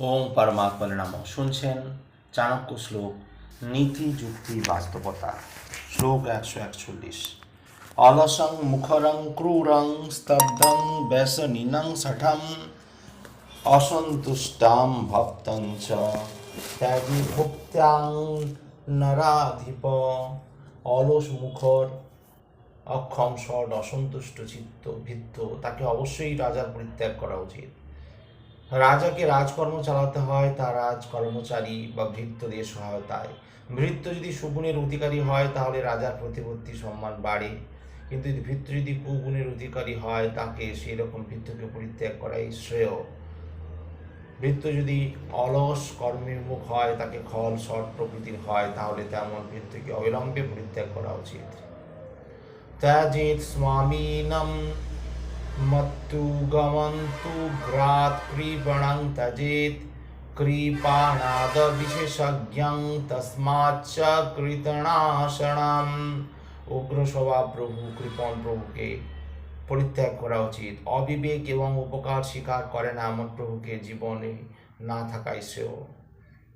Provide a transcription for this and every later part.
ওম পরমাত্মা নাম। শুনছেন চাণক্য শ্লোক, নীতি, যুক্তি, বাস্তবতা। শ্লোক একশো একচল্লিশ। অলসং, মুখরং, ক্রূরং, স্তব্ধং, ব্যসনিনং সঠম অসন্তুষ্টাম ভক্তং চ। ত্যাগী ভুক্ত্যাং নরাধিপ। অলস মুখর, অক্ষম সড অসন্তুষ্ট চিত্ত, ভিত্ত, তাকে অবশ্যই রাজার পরিত্যাগ করা উচিত। রাজাকে রাজকর্ম চালাতে হয় তার রাজ কর্মচারী বা ভৃত্যদের সহায়তায়। ভৃত্য যদি সুগুণের অধিকারী হয়, তাহলে রাজার প্রতিপত্তি সম্মান বাড়ে। কিন্তু ভৃত্য যদি কুগুণের অধিকারী হয়, তাকে সেই রকম ভৃত্যকে পরিত্যাগ করাই শ্রেয়। ভৃত্য যদি অলস কর্মের মুখ হয়, তাকে খল সট প্রকৃতির হয়, তাহলে তেমন ভৃত্যকে অবিলম্বে পরিত্যাগ করা উচিত। ত্যাজেত স্বামীনম গমন্তু গ্রাত কৃপণং ত্যাজেত কৃপাণাদ বিশেষজ্ঞং তস্মাচ্চ কৃতনাশনম উগ্র প্রভু কৃপণ প্রভুকে পরিত্যাগ করা উচিত অবিবেক এবং উপকার স্বীকার করে না এমন প্রভুকে জীবনে না থাকাই শ্রেয়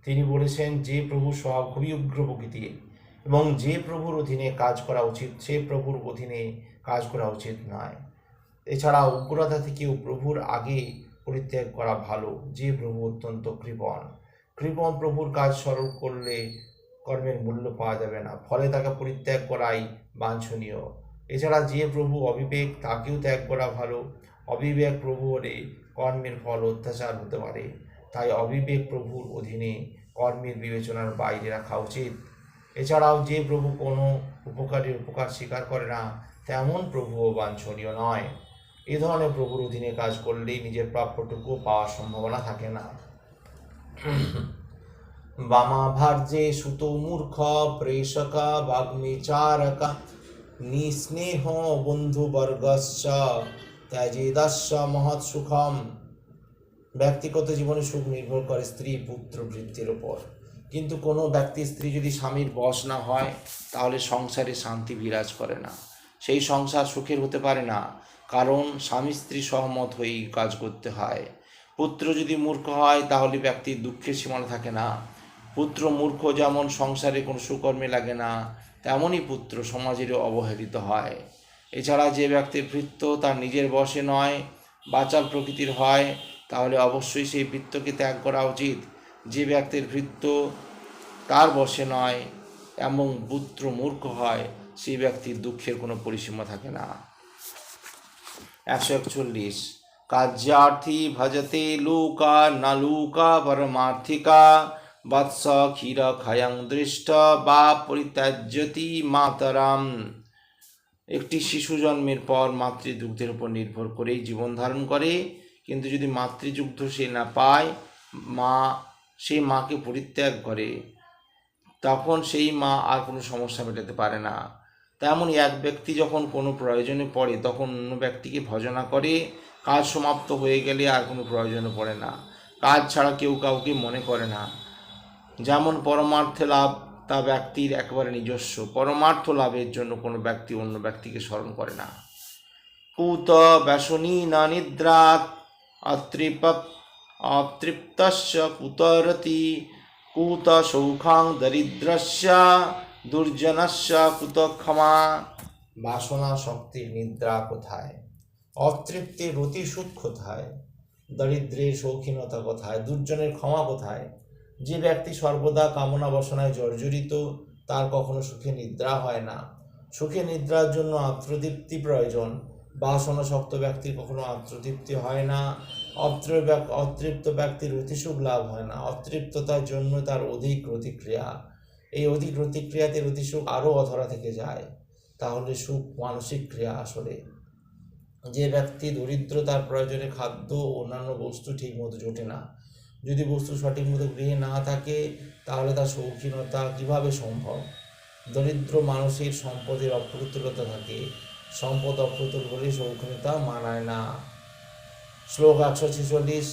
তিনি বলেছেন যে প্রভু স্বভাব খুবই উগ্র প্রকৃতির এবং যে প্রভুর অধীনে কাজ করা উচিত সে প্রভুর অধীনে কাজ করা উচিত নয় এছাড়া উগ্রতা থেকেও প্রভুর আগে পরিত্যাগ করা ভালো, যে প্রভু অত্যন্ত কৃপণ। কৃপণ প্রভুর কাজ সরল করলে কর্মের মূল্য পাওয়া যাবে না, ফলে তাকে পরিত্যাগ করাই বাঞ্ছনীয়। এছাড়া যে প্রভু অবিবেক, তাকেও ত্যাগ করা ভালো। অবিবেক প্রভু হলে কর্মের ফল অত্যাচার হতে পারে। তাই অবিবেক প্রভুর অধীনে কর্মের বিবেচনার বাইরে রাখা উচিত। এছাড়াও যে প্রভু কোনো উপকারের উপকার স্বীকার করে না, তেমন প্রভুও বাঞ্ছনীয় নয়। এ ধরনের প্রভুর অধীনে কাজ করলেই নিজের প্রাপ্যটুকু পাওয়ার সম্ভাবনা থাকে না। বামাভার্যে সুত মূর্খ, প্রেষক, বাগ্মিচারক, নিস্নেহ বন্ধুবর্গশ্চ ত্যাজেদস্য মহৎ সুখম। ব্যক্তিগত জীবনে সুখ নির্ভর করে স্ত্রী পুত্র বৃত্তির ওপর কিন্তু কোনো ব্যক্তি স্ত্রী যদি স্বামীর বশ না হয়, তাহলে সংসারে শান্তি বিরাজ করে না। সেই সংসার সুখের হতে পারে না। কারণ স্বামী স্ত্রী সহমত হয়েই কাজ করতে হয়। পুত্র যদি মূর্খ হয়, তাহলে ব্যক্তির দুঃখের সীমানা থাকে না। পুত্র মূর্খ যেমন সংসারে কোনো সুকর্মে লাগে না, তেমনই পুত্র সমাজেরও অবহেলিত হয়। এছাড়া যে ব্যক্তির ভৃত্য তার নিজের বশে নয়, বাচাল প্রকৃতির হয়, তাহলে অবশ্যই সেই বৃত্তকে ত্যাগ করা উচিত। যে ব্যক্তির ভৃত্য তার বশে নয় এবং পুত্র মূর্খ হয়, সেই ব্যক্তির দুঃখের কোনো পরিসীমা থাকে না। একশো একচল্লিশ। কার্যার্থী ভজতে লোকা ন লোকা পরমার্থিকা, বৎস ক্ষীর ক্ষয়ং দৃষ্ট বা পরিত্যাজ্যতি মাতরাম। একটি শিশু জন্মের পর মাতৃদুগ্ধের উপর নির্ভর করেই জীবন ধারণ করে, কিন্তু যদি মাতৃযুগ্ধ সে না পায়, মা সেই মাকে পরিত্যাগ করে, তখন সেই মা আর কোনো সমস্যা মেটাতে পারে না। তেমনই এক ব্যক্তি যখন কোনো প্রয়োজনে পড়ে, তখন অন্য ব্যক্তিকে ভজনা করে, কাজ সমাপ্ত হয়ে গেলে আর কোনো প্রয়োজনে পড়ে না। কাজ ছাড়া কেউ কাউকে মনে করে না। যেমন পরমার্থে লাভ তা ব্যক্তির একেবারে নিজস্ব। পরমার্থ লাভের জন্য কোনো ব্যক্তি অন্য ব্যক্তিকে স্মরণ করে না। কুত ব্যসনী না নিদ্রাত অতৃপ অতৃপ্তস্য কুতরতি, কুত সৌখাং দরিদ্রস্য দুর্জনস্য কুত ক্ষমা বাসনা শক্তির নিদ্রা কোথায়? অতৃপ্তির রতিসুখ কোথায়? দরিদ্রের শৌখিনতা কোথায়? দুর্জনের ক্ষমা কোথায়? যে ব্যক্তি সর্বদা কামনা বাসনায় জর্জরিত, তার কখনো সুখে নিদ্রা হয় না। সুখে নিদ্রার জন্য আত্মতৃপ্তি প্রয়োজন। বাসনা শক্ত ব্যক্তির কখনো আত্মতৃপ্তি হয় না। অতৃপ্ত ব্যক্তির অতিসুখ লাভ হয় না। অতৃপ্ততার জন্য তার অধিক প্রতিক্রিয়া। এই অধিক প্রতিক্রিয়াতে অতিসুখ আরও অধরা থেকে যায়, তাহলে সুখ মানসিক ক্রিয়া আসলে। যে ব্যক্তি দরিদ্র তার প্রয়োজনে খাদ্য অন্যান্য বস্তু ঠিক মতো জোটে না। যদি বস্তু সঠিক মতো গৃহে না থাকে, তাহলে তার শৌখিনতা কীভাবে সম্ভব? দরিদ্র মানুষের সম্পদের অপ্রতুলতা থাকে। সম্পদ অপ্রতুল বলে শৌখিনতা মানায় না। শ্লোক একশো ছেচল্লিশ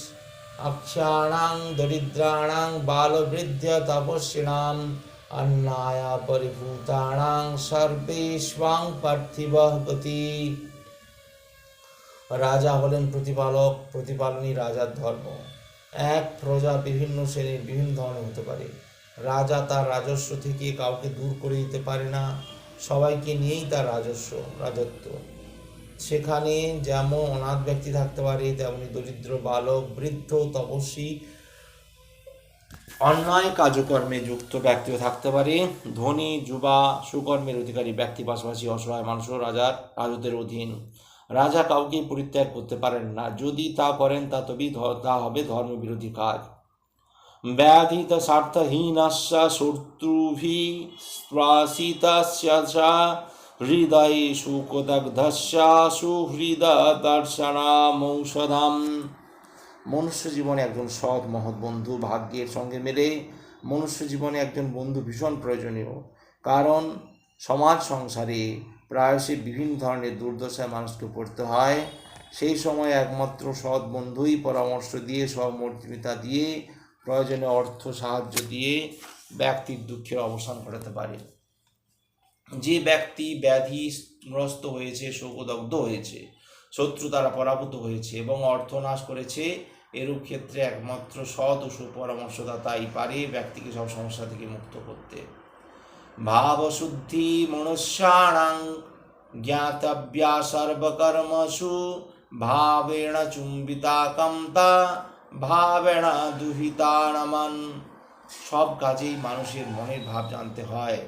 অক্ষাণাং দরিদ্রাণাং বালবৃদ্ধ তপস্বিনাম। অন্নায়া পরিভূতানাং সর্বেষ্বাং পার্থিব গতি রাজা হলেন প্রতিপালক, প্রতিপালনই রাজার ধর্ম। এক প্রজা বিভিন্ন শ্রেণির, বিভিন্ন ধরনের হতে পারে। রাজা তার রাজস্ব থেকে কাউকে দূর করে দিতে পারে না। সবাইকে নিয়েই তার রাজস্ব, রাজত্ব। সেখানে যেমন অনাথ ব্যক্তি থাকতে পারে, তেমনি দরিদ্র, বালক, বৃদ্ধ, তপস্বী অন্যায় কাজকর্মে যুক্ত ব্যক্তিও থাকতে পারে। ধনী, যুবা, সুকর্মের অধিকারী ব্যক্তি পাশাপাশি অসহায় মানুষও রাজার, রাজত্বের অধীন। রাজা কাউকে পরিত্যাগ করতে পারেন না। যদি তা করেন, তা তবেই তা হবে ধর্মবিরোধী কাজ। ব্যাধিত স্বার্থহীনস্য শত্রুভি স্প্রাসিতস্য হৃদয়ে সুহৃদ দর্শনামৌষধম মনুষ্য জীবনে একজন সৎ, মহৎ বন্ধু ভাগ্যের সঙ্গে মেলে। মনুষ্য জীবনে একজন বন্ধু ভীষণ প্রয়োজনীয়। কারণ সমাজ সংসারে প্রায়শই বিভিন্ন ধরনের দুর্দশায় মানুষকে পড়তে হয়। সেই সময় একমাত্র সৎ বন্ধুই পরামর্শ দিয়ে, সহমর্মিতা দিয়ে, প্রয়োজনে অর্থ, সাহায্য দিয়ে ব্যক্তির দুঃখের অবসান ঘটাতে পারে। যে ব্যক্তি ব্যাধিগ্রস্ত হয়েছে, শোকদগ্ধ হয়েছে শত্রু দ্বারা পরাভূত হয়েছে এবং অর্থনাশ করেছে। এরূপ ক্ষেত্রে একমাত্র সৎ ও সুপরামর্শদাতাই পারে ব্যক্তিকে সব সমস্যা থেকে মুক্ত করতে। ভাবশুদ্ধি মনুষ্যাণাং জ্ঞাতব্যা সর্বকর্মসু ভাবেণ চুম্বিতা কামতা ভাবেণ দুহিতা নমন সব কাজেই মানুষের মনের ভাব জানতে হয়।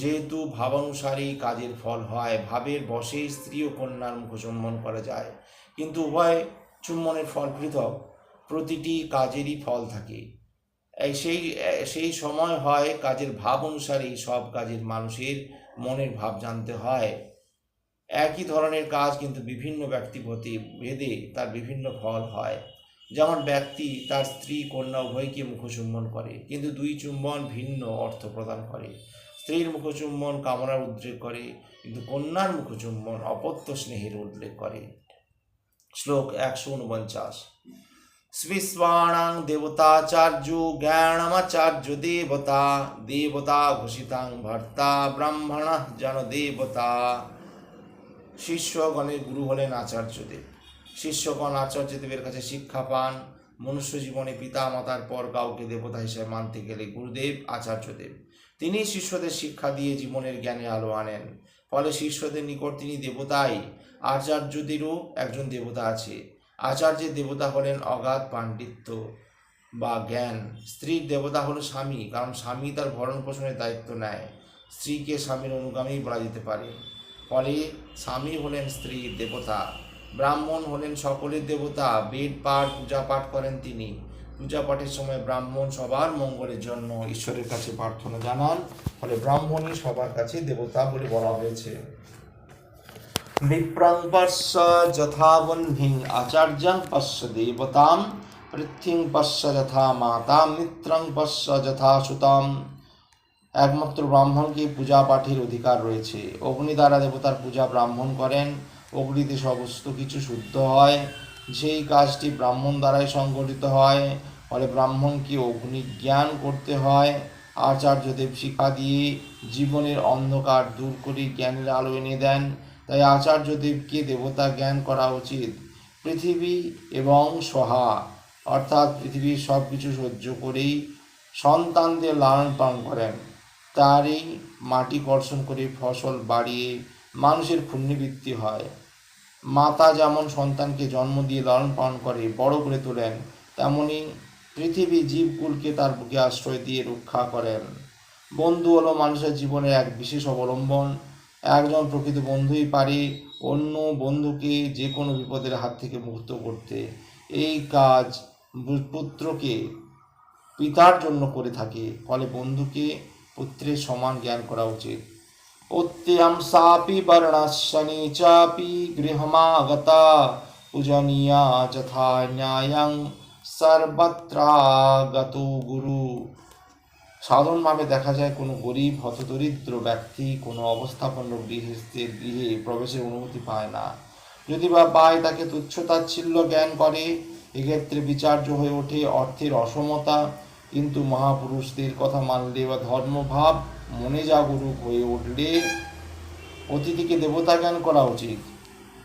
যেহেতু ভাবানুসারেই কাজের ফল হয়, ভাবের বশে স্ত্রী ও কন্যার মুখ চুম্বন করা যায়। কিন্তু উভয় চুম্বনের ফল পৃথক, প্রতিটি কাজেরই ফল থাকে। সেই সেই সময় হয় কাজের ভাব অনুসারেই সব কাজের মানুষের মনের ভাব জানতে হয়। একই ধরনের কাজ কিন্তু বিভিন্ন ব্যক্তিগতি ভেদে তার বিভিন্ন ফল হয়। যেমন ব্যক্তি তার স্ত্রী, কন্যা, উভয়কে মুখচুম্বন করে, কিন্তু দুই চুম্বন ভিন্ন অর্থ প্রদান করে। স্ত্রীর মুখচুম্বন কামনার উদ্রেক করে, কিন্তু কন্যার মুখচুম্বন অপত্য স্নেহের উল্লেখ করে। শ্লোক একশো উনপঞ্চাশ। স্বিস্বাণাং দেবতাচার্য জ্ঞানমাচার্য দেবতা দেবতা ঘোষিতাং ভর্তা ব্রাহ্মণ জন দেবতা। শিষ্যগণের গুরু হলেন আচার্যদেব। শিষ্যগণ আচার্যদেবের কাছে শিক্ষা পান। মনুষ্য জীবনে পিতা মাতার পর কাউকে দেবতা হিসেবে মানতে গেলে গুরুদেব, আচার্যদেব। তিনি শিষ্যদের শিক্ষা দিয়ে জীবনের জ্ঞানে আলো আনেন। ফলে শিষ্যদের নিকট তিনি দেবতাই, আচার্যদেরও একজন দেবতা আছে। আচার্যের দেবতা হলেন অগাধ পাণ্ডিত্য বা জ্ঞান। স্ত্রীর দেবতা হলো স্বামী, কারণ স্বামী তার ভরণ পোষণের দায়িত্ব নেয়। স্ত্রীকে স্বামীর অনুগামী বলা যেতে পারে। ফলে স্বামী হলেন স্ত্রীর দেবতা। ব্রাহ্মণ হলেন সকলের দেবতা, বেদ পাঠ, পূজা পাঠ করেন তিনি। পূজা পাঠের সময় ব্রাহ্মণ সবার মঙ্গলের জন্য ঈশ্বরের কাছে প্রার্থনা জানান, ফলে ব্রাহ্মণই সবার কাছে দেবতা বলে বলা হয়েছে। বিপ্রং পশ্য যথা বহ্নিং আচার্যং পশ্য দেবতাম, পৃথিং পশ্য যথা মাতা মিত্রং পশ্য যথা সুতাম। একমাত্র ব্রাহ্মণকে পূজা পাঠের অধিকার রয়েছে। অগ্নি দ্বারা দেবতার পূজা ব্রাহ্মণ করেন। অগ্নিতে সমস্ত কিছু শুদ্ধ হয়। সেই কাজটি ব্রাহ্মণ দ্বারাই সংগঠিত হয়, ফলে ব্রাহ্মণকে অগ্নি জ্ঞান করতে হয়। আচার্যদেব শিক্ষা দিয়ে জীবনের অন্ধকার দূর করে জ্ঞানের আলো এনে দেন। তাই আচার্যদেবকে দেবতা জ্ঞান করা উচিত। পৃথিবী এবং সহা, অর্থাৎ পৃথিবীর সব কিছু সহ্য করেই সন্তানদের লালন পালন করেন। তারই মাটি কর্ষণ করে ফসল বাড়িয়ে মানুষের পুণ্যবৃত্তি হয়। মাতা যেমন সন্তানকে জন্ম দিয়ে লালন পালন করে, বড় করে তোলেন, তেমনি পৃথিবী জীবকুলকে তার বুকে আশ্রয় দিয়ে রক্ষা করেন। বন্ধু হলো মানুষের জীবনের এক বিশেষ অবলম্বন। একজন প্রকৃত বন্ধুই পারে অন্য বন্ধুকে যে কোনো বিপদের হাত থেকে মুক্ত করতে। এই কাজ পুত্রকে, পিতার জন্য করে থাকে, ফলে বন্ধুকে পুত্রের সমান জ্ঞান করা উচিত। উত্তিয়াম সাপি বর্ণাশনি চাপি গৃহমাগতা পূজনীয়া যথা ন্যায়ং সর্বত্রাগত গুরু সাধারণভাবে দেখা যায় কোনো গরিব, হতদরিদ্র ব্যক্তি কোনো অবস্থাপন্ন গৃহস্থের গৃহে প্রবেশের অনুমতি পায় না। যদি বা পায়, তাকে তুচ্ছতাচ্ছিল্য জ্ঞান করে। এক্ষেত্রে বিচার্য হয়ে ওঠে অর্থের অসমতা। কিন্তু মহাপুরুষদের কথা মানলে বা ধর্মভাব মনে জাগরুক হয়ে উঠলে অতিথিকে দেবতা জ্ঞান করা উচিত।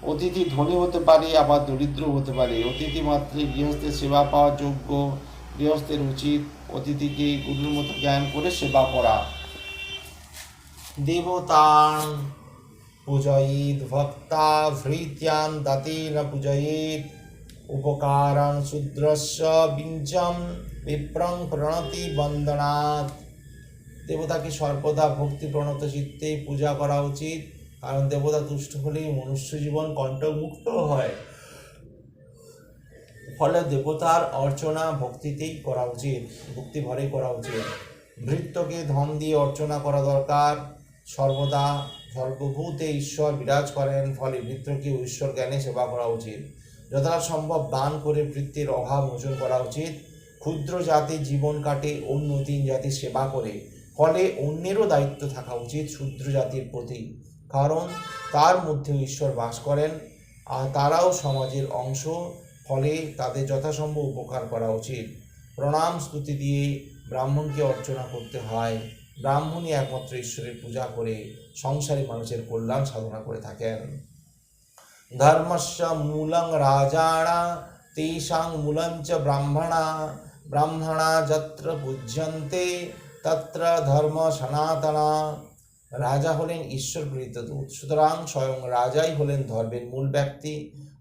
অতিথি ধনী হতে পারে, আবার দরিদ্র হতে পারে। অতিথি মাত্রে গৃহস্থের সেবা পাওয়ার যোগ্য, গৃহস্থের উচিত অতিথিকে গুরুর মতো জ্ঞান করে সেবা করা। দেবতান পূজয়িত, ভক্তা ভৃত্যান দাতেন পূজয়িত, উপকারান শূদ্রস্য বিঞ্জম বিপ্রং প্রণতি বন্দনাথ দেবতাকে সর্বদা ভক্তি প্রণত চিত্তে পূজা করা উচিত। কারণ দেবতা তুষ্ট হলেই মনুষ্য জীবন কণ্ঠমুক্ত হয়। ফলে দেবতার অর্চনা ভক্তিতেই করা উচিত, ভক্তি ভরেই করা উচিত। ভৃত্যকে ধন দিয়ে অর্চনা করা দরকার। সর্বদা সর্বভূতে ঈশ্বর বিরাজ করেন, ফলে ভৃত্যকে ঈশ্বর জ্ঞানে সেবা করা উচিত। যতটা সম্ভব দান করে বৃত্তির অভাব মোচন করা উচিত। ক্ষুদ্র জাতির জীবন কাটে, অন্য তিন জাতির সেবা করে। ফলে অন্যেরও দায়িত্ব থাকা উচিত শূদ্র জাতির প্রতি। কারণ তার মধ্যেও ঈশ্বর বাস করেন, আর তারাও সমাজের অংশ, ফলে তাদের যথাসম্ভব উপকার করা উচিত। প্রণাম, স্তুতি দিয়ে ব্রাহ্মণকে অর্চনা করতে হয়। ব্রাহ্মণই একমাত্র ঈশ্বরের পূজা করে সংসারী মানুষের কল্যাণ সাধনা করে থাকেন। ধর্মস্য মূলং রাজাণা, তেষাং মূলঞ্চ ব্রাহ্মণা ব্রাহ্মণা যত্র পূজ্যন্তে তত্র ধর্ম সনাতনা রাজা হলেন ঈশ্বর গৃহীত দূত। সুতরাং স্বয়ং রাজাই হলেন ধর্মের মূল ব্যক্তি।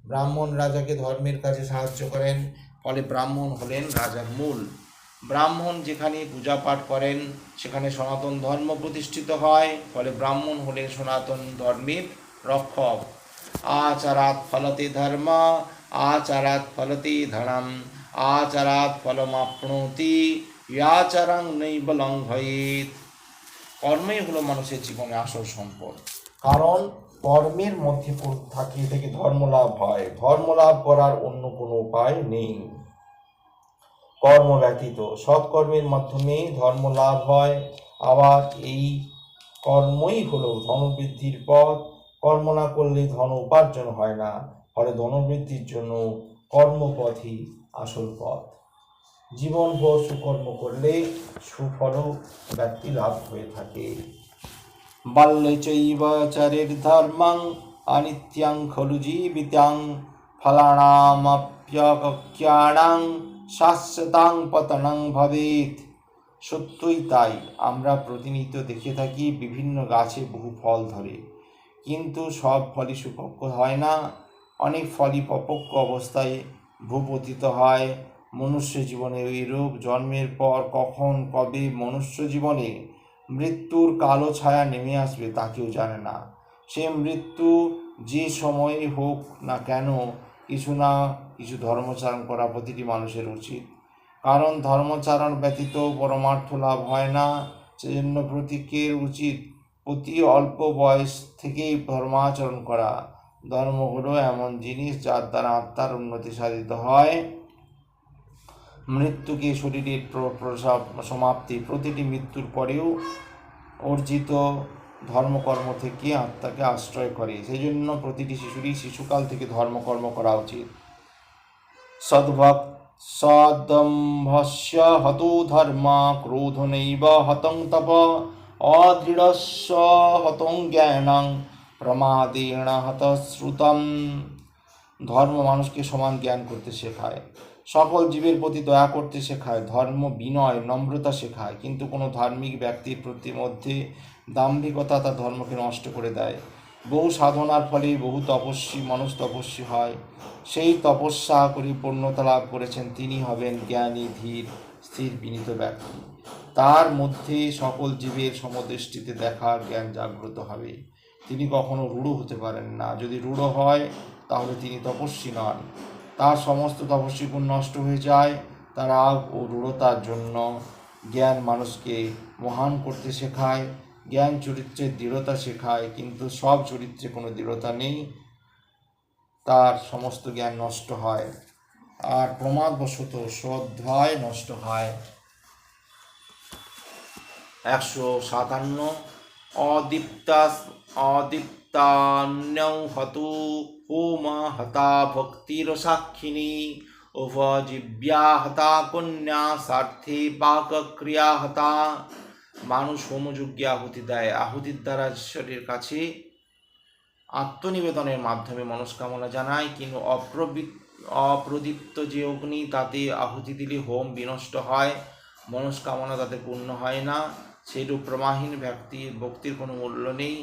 ব্রাহ্মণ রাজাকে ধর্মের কাজে সাহায্য করেন, ফলে ব্রাহ্মণ হলেন রাজার মূল। ব্রাহ্মণ যেখানে পূজা পাঠ করেন, সেখানে সনাতন ধর্ম প্রতিষ্ঠিত হয়, ফলে ব্রাহ্মণ হলেন সনাতন ধর্মের রক্ষক। আচারাত ফলতে ধর্ম আচারাত ফলতে ধনম আচারাত ফলমাপ্নোতি। ইয়াচারং নৈব লঙ্ঘয়েত কর্মই হলো মানুষের জীবনে আসল সম্পদ। কারণ কর্মের মধ্যে পড়ে থাকে থেকে ধর্ম লাভ হয় ধর্ম লাভ করার অন্য কোনো উপায় নেই কর্ম ব্যতীত সৎকর্মের মাধ্যমে ধর্ম লাভ হয় আবার এই কর্মই হলো ধনবৃদ্ধির পথ কর্ম না করলে ধন উপার্জন হয় না ফলে ধনবৃদ্ধির জন্য কর্মপথই আসল পথ জীবনভর সুকর্ম করলে সুফল ব্যক্তি লাভ হয়ে থাকে। বাল্যে চৈব চরের ধর্মং, অনিত্যাং খলু জীবিতাং ফলানামপ্যক্যাণাং শাশ্বতাং পতনং ভবেত সত্যই তাই, আমরা প্রতিনিয়ত দেখে থাকি বিভিন্ন গাছে বহু ফল ধরে। কিন্তু সব ফলই সুপক্ষ হয় না। অনেক ফলই অপক্ষ অবস্থায় ভূপতিত হয়। মনুষ্য জীবনে এইরূপ জন্মের পর কখন, কবে মনুষ্য জীবনে মৃত্যুর কালো ছায়া নেমে আসবে তা কেউ জানে না। সে মৃত্যু যে সময়ে হোক না কেন, কিছু না কিছু ধর্মচারণ করা প্রতিটি মানুষের উচিত। কারণ ধর্মচারণ ব্যতীত পরমার্থ লাভ হয় না, সেজন্য প্রত্যেকের উচিত অতি অল্প বয়স থেকেই ধর্মাচরণ করা। ধর্ম হলো এমন জিনিস যার দ্বারা আত্মার উন্নতি সাধিত হয়। মৃত্যুকে শরীরের সমাপ্তি? প্রতিটি মৃত্যুর পরেও অর্জিত ধর্মকর্ম থেকে আত্মাকে আশ্রয় করে। সেই জন্য প্রতিটি শিশুরই শিশুকাল থেকে ধর্মকর্ম করা উচিত। সদ্ভক্ত, সদম্ভস্য হতো ধর্ম ক্রোধনৈব হতং তপ অদৃঢ়স্য হতং জ্ঞানং হত শ্রুতম ধর্ম মানুষকে সমান জ্ঞান করতে শেখায়। সকল জীবের প্রতি দয়া করতে শেখায়, ধর্ম বিনয়, নম্রতা শেখায়, কিন্তু কোনো ধার্মিক ব্যক্তির প্রতি মধ্যে দাম্ভিকতা তার ধর্মকে নষ্ট করে দেয়। বহু সাধনার ফলে বহু তপস্বী মানুষ তপস্বী হয়। সেই তপস্যা করে পূর্ণতা লাভ করেছেন, তিনি হবেন জ্ঞানী, ধীর, স্থির, বিনীত ব্যক্তি। তার মধ্যে সকল জীবের সমদৃষ্টিতে দেখার জ্ঞান জাগ্রত হবে। তিনি কখনো রূঢ় হতে পারেন না। যদি রূঢ় হয়, তাহলে তিনি তপস্বী নন। তার সমস্ত তপস্বী গুণ নষ্ট হয়ে যায়। তার রাগ ও রূঢ়তার জন্য জ্ঞান মানুষকে মহান করতে শেখায়, জ্ঞান চরিত্রের দৃঢ়তা শেখায়, কিন্তু সব চরিত্রে কোনো দৃঢ়তা নেই। তার সমস্ত জ্ঞান নষ্ট হয় আর প্রমাদবশত শ্রদ্ধায় নষ্ট হয়। একশো সাতান্ন। অদীপ্তা অদীপ্তান্যৌ হতু হোম হতা ভক্তির সাক্ষিণী উপজীব্যা হতা কন্যা স্বার্থে পাকক্রিয়া হতা মানুষ হোমযজ্ঞে আহুতি দেয় আহুতির দ্বারা ঈশ্বরের কাছে আত্মনিবেদনের মাধ্যমে মনস্কামনা জানায় কিন্তু অপ্রদীপ্ত যে অগ্নি, তাতে আহুতি দিলে হোম বিনষ্ট হয়, মনস্কামনা তাতে পূর্ণ হয় না। সেইরূপ প্রমাহীন ব্যক্তির ভক্তির কোনো মূল্য নেই।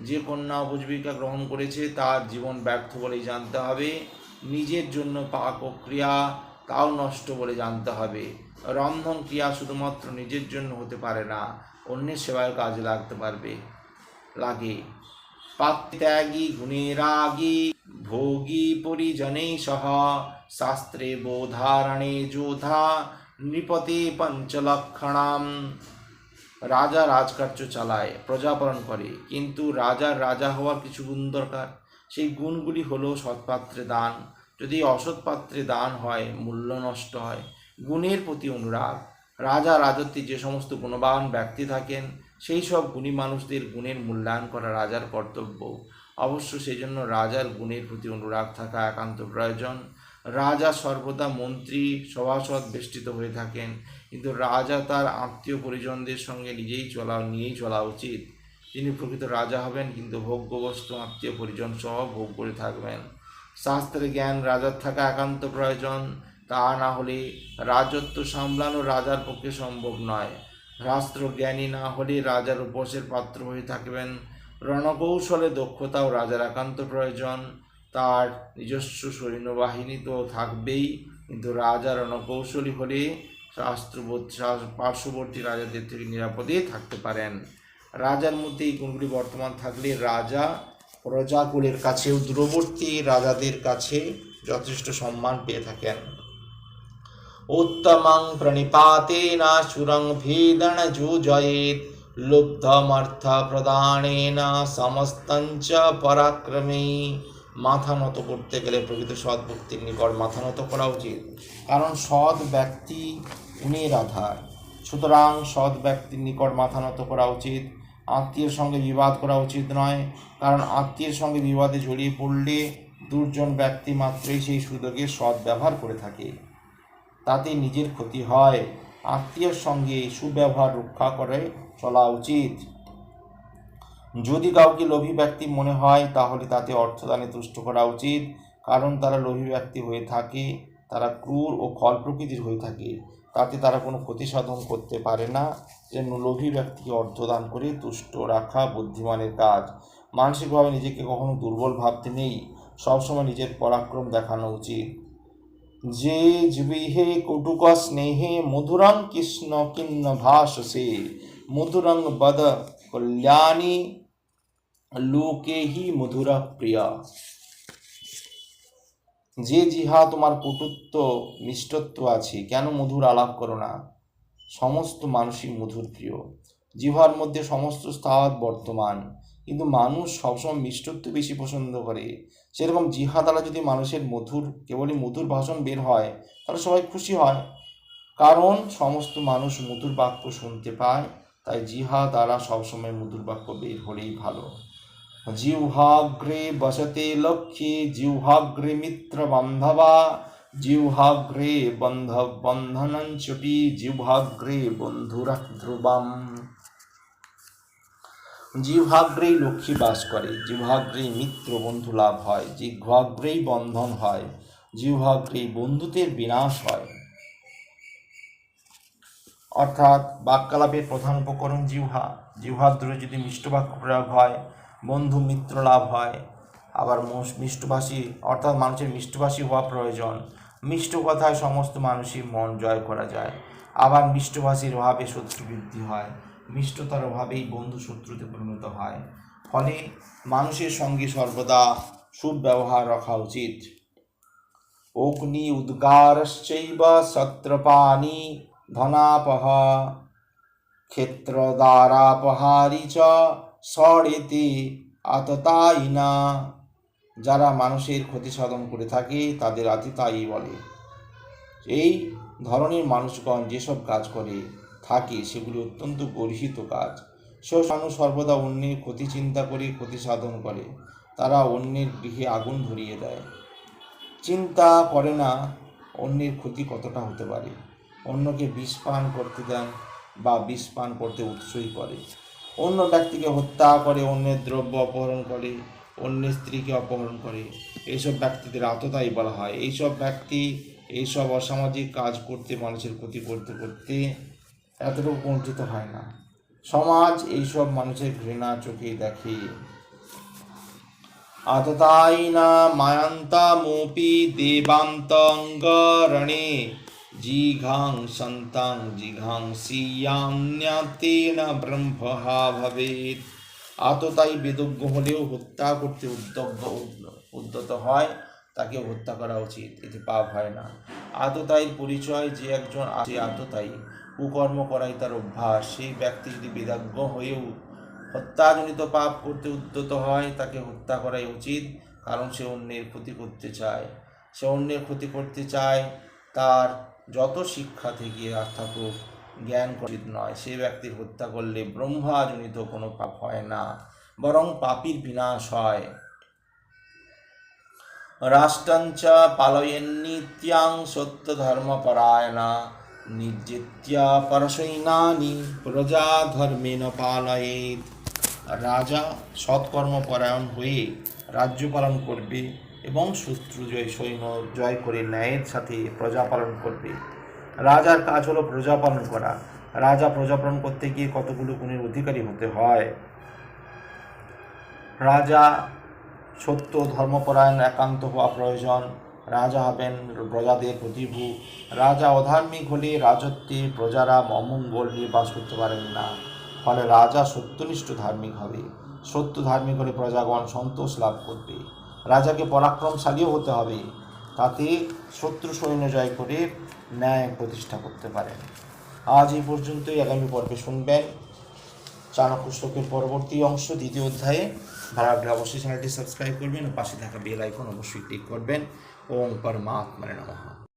যে কন্যা উপজীবিকা গ্রহণ করেছে তার জীবন ব্যর্থ বলেই জানতে হবে। নিজের জন্য পাক ও ক্রিয়া তাও নষ্ট বলে জানতে হবে। রন্ধন ক্রিয়া শুধুমাত্র নিজের জন্য হতে পারে না, অন্যের সেবায় কাজে লাগতে পারবে। লাগে। পাত্যাগী গুণেরাগী ভোগী পরিজনে সহ, শাস্ত্রে বোধারণে যোধা, নৃপতে পঞ্চলক্ষণাম। রাজা রাজকার্য চালায় প্রজাপালন করে। কিন্তু রাজার রাজা হওয়ার কিছু গুণ দরকার। সেই গুণগুলি হলো সৎপাত্রে দান। যদি অসৎপাত্রে দান হয়, মূল্য নষ্ট হয়, গুণের প্রতি অনুরাগ। রাজা রাজত্বে যে সমস্ত গুণবান ব্যক্তি থাকেন, সেই সব গুণী মানুষদের গুণের মূল্যায়ন করা রাজার কর্তব্য। অবশ্য সেই জন্য রাজার গুণের প্রতি অনুরাগ থাকা একান্ত প্রয়োজন। রাজা সর্বদা মন্ত্রী, সভাসদ বেষ্টিত হয়ে থাকেন। কিন্তু রাজা তার আত্মীয় পরিজনদের সঙ্গে নিজেই চলা, নিয়েই চলা উচিত। তিনি প্রকৃত রাজা হবেন, কিন্তু ভোগ্যবস্তু আত্মীয় পরিজন সহ ভোগ করে থাকবেন। শাস্ত্রের জ্ঞান রাজার থাকা একান্ত প্রয়োজন। তা না হলে রাজত্ব সামলানো রাজার পক্ষে সম্ভব নয়। শাস্ত্র জ্ঞানী না হলে রাজার উপসের পাত্র হয়ে থাকবেন। রণকৌশলে দক্ষতাও রাজার একান্ত প্রয়োজন। তার নিজস্ব সৈন্যবাহিনী তো থাকবেই, কিন্তু রাজা রণকৌশলী হলে পার্শ্ববর্তী রাজাদের থেকে নিরাপদে থাকতে পারেন। রাজার মধ্যে এই গুণগুলি বর্তমান থাকলে রাজা প্রজাকুলের কাছেও দূরবর্তী রাজাদের কাছে যথেষ্ট সম্মান পেয়ে থাকেন। উত্তমাং উত্তমং প্রণিপাতেন সুরং ভেদন যুজয়েত লুব্ধমর্থ প্রদানেন সমস্তঞ্চ পরাক্রমে। মাথা নত করতে গেলে প্রকৃত সৎ ভক্তির নিকট মাথা নত করা উচিত। কারণ সৎ ব্যক্তি উনির আধার সুতরাং সৎ ব্যক্তির নিকট মাথা নত করা উচিত। আত্মীয়ের সঙ্গে বিবাদ করা উচিত নয়। কারণ আত্মীয়ের সঙ্গে বিবাদে জড়িয়ে পড়লে দুর্জন ব্যক্তি মাত্রই সেই সুযোগে সৎ ব্যবহার করে থাকে। তাতে নিজের ক্ষতি হয়। আত্মীয়ের সঙ্গে সুব্যবহার রক্ষা করে চলা উচিত। যদি কাউকে লোভী ব্যক্তি মনে হয়, তাহলে তাতে অর্থদানে তুষ্ট করা উচিত। কারণ তারা লোভী ব্যক্তি হয়ে থাকে, তারা ক্রূর ও খল প্রকৃতির হয়ে থাকে। তাতে তারা কোনো ক্ষতি সাধন করতে পারে না। যেন লোভী ব্যক্তিকে অর্থদান করে তুষ্ট রাখা বুদ্ধিমানের কাজ। মানসিকভাবে নিজেকে কখনো দুর্বল ভাবতে নেই। সবসময় নিজের পরাক্রম দেখানো উচিত। যে জীবিহে কটুক স্নেহে মধুরং কৃষ্ণ কিন্ন ভাসসে মধুরং বদ কল্যাণী লোকে হি মধুর প্রিয়া যে জিহা তোমার কটুত্ব মিষ্টত্ব আছে কেন মধুর আলাপ করো না সমস্ত মানুষই মধুর প্রিয়। জিহার মধ্যে সমস্ত স্থাওয়াত বর্তমান। কিন্তু মানুষ সবসময় মিষ্টত্ব বেশি পছন্দ করে। সেরকম জিহা দ্বারা যদি মানুষের মধুর, কেবলই মধুর ভাষণ বের হয়, তাহলে সবাই খুশি হয়। কারণ সমস্ত মানুষ মধুর বাক্য শুনতে পায়। তাই জিহা দ্বারা সবসময় মধুর বাক্য বের হলেই ভালো। জিহ্বাগ্রে বসতে লক্ষ্যে জিহ্বাগ্রে মিত্র বান্ধবা, জিহ্বাগ্রে বন্ধ বন্ধনঞ্চপি জিহ্বাগ্রে বন্ধুরা ধ্রুবাম। জিহ্বাগ্রেই লক্ষ্মী বাস করে, জিহ্বাগ্রেই মিত্র বন্ধু লাভ হয়, জিহ্বাগ্রেই বন্ধন হয়, জিহ্বাগ্রেই বন্ধুত্বের বিনাশ হয়। অর্থাৎ বাক্যালাপের প্রধান উপকরণ জিহ্বা। জিহ্বার দ্বারা যদি মিষ্ট বাক্য প্রয়োগ হয়, বন্ধু মিত্র লাভ হয়, আবার মোষ- মিষ্টভাষী অর্থাৎ মানুষের মিষ্টভাষী হওয়া প্রয়োজন। মিষ্ট কথায় সমস্ত মানুষই মন জয় করা যায়। আবার মিষ্টভাষীর অভাবে শত্রু বৃদ্ধি হয়। মিষ্টতার অভাবেই বন্ধু শত্রুতে পরিণত হয়। ফলে মানুষের সঙ্গে সর্বদা সুব্যবহার রাখা উচিত। অগ্নি উদ্গারশ্চৈব সত্রপানি ধনাপহ, ক্ষেত্রদ্বারাপহারি চ সড়েতে আততায়িনা যারা মানুষের ক্ষতি সাধন করে থাকে, তাদের আতিতায়ী বলে। এই ধরনের মানুষগণ যেসব কাজ করে, থাকে, সেগুলি অত্যন্ত গর্হিত কাজ। সেসব মানুষ সর্বদা অন্যের ক্ষতি চিন্তা করে ক্ষতি সাধন করে। তারা অন্যের গৃহে আগুন ধরিয়ে দেয়। চিন্তা করে না, অন্যের ক্ষতি কতটা হতে পারে। অন্যকে বিষ পান করতে দেন বা বিষ পান করতে উৎসাহী করে। অন্য ব্যক্তিকে হত্যা করে, অন্যের দ্রব্য অপহরণ করে, অন্যের স্ত্রীকে অপহরণ করে। এইসব ব্যক্তিদের আততায়ী বলা হয়। এইসব ব্যক্তি এইসব অসামাজিক কাজ করতে, মানুষের ক্ষতি করতে করতে এতটুকু বঞ্চিত হয় না। সমাজ এইসব মানুষের ঘৃণা চোখে দেখে। আততায়িনা মায়ান্তামপি দেবান্তঙ্গরণে। জিঘাং সন্তাং জিঘাংসিয়ান্যাতেন ব্রহ্মহা ভবেত আততায়ী বেদজ্ঞ হলেও হত্যা করতে উদ্যোগ উদ্যত হয় তাকে হত্যা করা উচিত, এতে পাপ হয় না। আততায়ীর পরিচয় যে একজন যে আততায়ী কুকর্ম করাই তার অভ্যাস, সেই ব্যক্তি যদি বেদাজ্ঞ হয়েও হত্যাজনিত পাপ করতে উদ্যত হয়, তাকে হত্যা করাই উচিত, কারণ সে অন্যের ক্ষতি করতে চায়। সে অন্যের ক্ষতি করতে চায়, তার যত শিক্ষা থেকে থাকুক জ্ঞান উচিত নয়, সে ব্যক্তির হত্যা করলে ব্রহ্মাজনিত কোনো পাপ হয় না, বরং পাপীর বিনাশ হয়। রাষ্ট্রঞ্চ পালয়েন্নিত্যাং সত্যধর্মপরায়ণা নির্জিত্যা পরশৈনানি প্রজা ধর্মেণ পালয়েত। রাজা সৎকর্মপরায়ণ হয়ে রাজ্য পালন করবে। এবং শত্রু জয় সৈন্য জয় করে ন্যায়ের সাথে প্রজা পালন করবে। রাজার কাজ হলো প্রজা পালন করা। রাজা প্রজা পালন করতে গিয়ে কতগুলো গুণের অধিকারী হতে হয়? রাজা সত্য, ধর্মপরায়ণ, একান্ত হওয়া প্রয়োজন। রাজা হবেন প্রজাদের প্রতিভু। রাজা অধার্মিক হলে রাজত্বে প্রজারা অমঙ্গল নিয়ে বাস করতে পারেন না। ফলে রাজা সত্যনিষ্ঠ ধার্মিক হবে। সত্য ধার্মিক হলে প্রজাগণ সন্তোষ লাভ করবে। রাজাকে পরাক্রমশালীও হতে হবে। তাতে শত্রু সৈন্য জয় করে ন্যায় প্রতিষ্ঠা করতে পারেন। আজ এই পর্যন্তই। আগামী পর্বে শুনবেন চাণক্য শ্লোকের পরবর্তী অংশ, দ্বিতীয় অধ্যায়ে। ভালো অবশ্যই চ্যানেলটি সাবস্ক্রাইব করবেন ও পাশে থাকা বেল আইকন অবশ্যই ক্লিক করবেন। ওম পরমাত্মারে নমঃ।